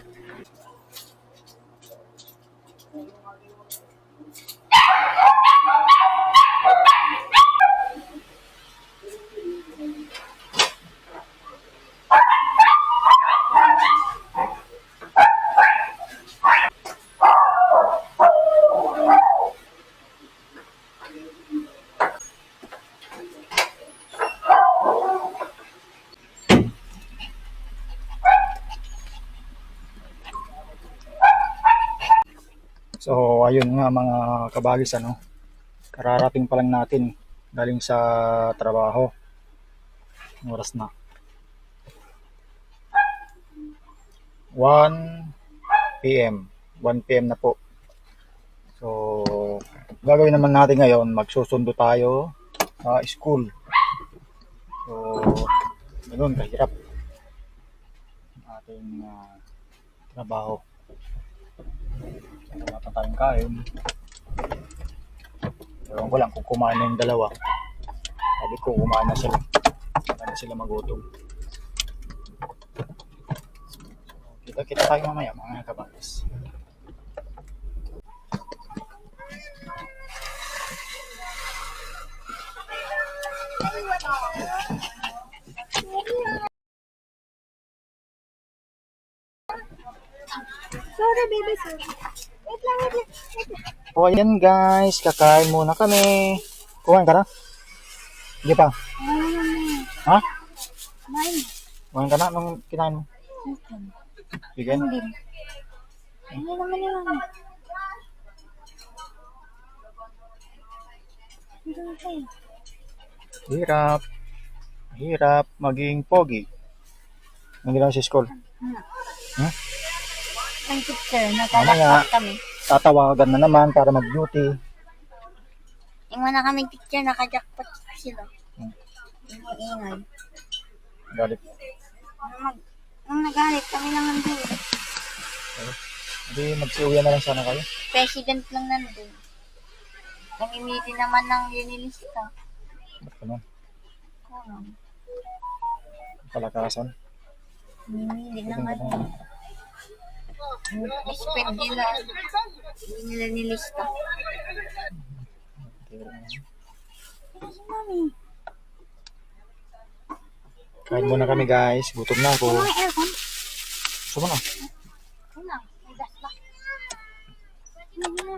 Thank you. Ayun nga mga kabagis ano. Kararating pa lang natin galing sa trabaho. Oras na. 1 PM. 1 PM na po. So, gagawin naman natin ngayon, magsusundo tayo sa school. So, ganun, kahirap ating ah, trabaho. Wala pa tayong kain. Ewan ko lang kung kumain yung dalawa. Sabi ko, kumain na sila. Na sila magutom. Kita-kita tayo mamaya mga kabangis. Sorry, baby, sorry. Wait lang, wait lang. Wait lang. O ayan guys, kakain muna kami. Kumain ka na? Hindi pa. Ha? Mine. Kumain ka na nung kinain mo? Bigyan? Hindi. Ano naman yun? Hirap. Hirap maging pogi. Nung ginawa sa school. Hmm? Ang teacher, Mamaya. naglalakad kami. Tatawagan na naman para mag-duty. Yung wala kaming teacher, nakajackpot sila. Hmm. Yung ingay. Galit. Nung, mag, nung nagalit, kami lang nandun. Hindi, magsiuwi na lang sana kayo. President lang nandun. Namimili naman ng unilista. Ba't ganun? Kulang. Palakasan. Namimili naman. Respect nila. Hindi nila nilista. Kain muna kami guys. Gutom na ako. Gusto mo na? Gusto na. May gas ba? Hindi mo